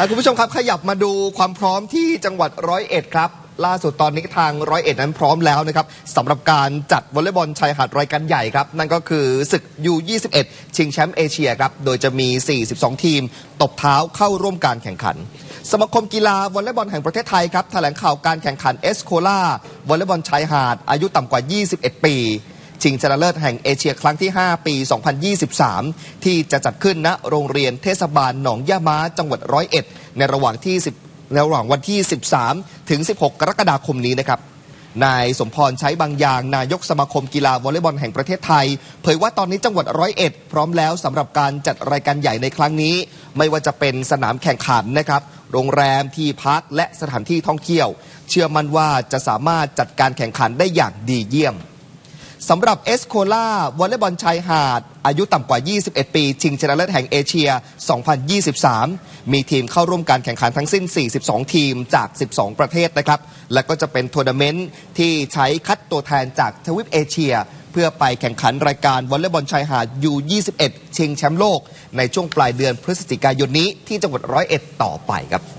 อะคุณผู้ชมครับขยับมาดูความพร้อมที่จังหวัดร้อยเอ็ดครับ ล่าสุดตอนนี้ทางร้อยเอ็ดนั้นพร้อมแล้วนะครับสำหรับการจัดวอลเลย์บอลชายหาดรายการใหญ่ครับ นั่นก็คือศึก U21 ชิงแชมป์เอเชียครับ โดยจะมี 42 ทีม ตบเท้าเข้าร่วมการแข่งขัน สมาคมกีฬาวอลเลย์บอลแห่งประเทศไทยครับแถลงข่าวการแข่งขันเอสโคล่าวอลเลย์บอลชายหาดอายุต่ำกว่า 21 ปี ชิงชนะเลิศแห่งเอเชียครั้งที่ 5 ปี 2023 ที่จะจัดขึ้นณโรงเรียนเทศบาลหนองย่าม้าจังหวัดร้อยเอ็ดในระหว่างที่10ในระหว่างวันที่ 13 ถึง 16 กรกฎาคมนี้นะครับนายสมพรใช้บางอย่าง นายกสมาคมกีฬาวอลเลย์บอลแห่งประเทศไทย เผยว่าตอนนี้จังหวัดร้อยเอ็ดพร้อมแล้วสำหรับการจัดรายการใหญ่ในครั้งนี้ ไม่ว่าจะเป็นสนามแข่งขันนะครับ โรงแรมที่พักและสถานที่ท่องเที่ยว เชื่อมั่นว่าจะสามารถจัดการแข่งขันได้อย่างดีเยี่ยม สำหรับเอสโคล่าวอลเลย์บอลชายหาด อายุต่ำกว่า 21 ปี ชิงชนะเลิศแห่งเอเชีย 2023 มีทีมเข้าร่วมการแข่งขันทั้งสิ้น 42 ทีมจาก 12 ประเทศนะครับ และก็จะเป็นทัวร์นาเมนต์ที่ใช้คัดตัวแทนจากทวีปเอเชีย เพื่อไปแข่งขันรายการวอลเลย์บอลชายหาด U21 ชิงแชมป์โลก ในช่วงปลายเดือนพฤศจิกายนนี้ที่จังหวัดร้อยเอ็ดต่อไปครับ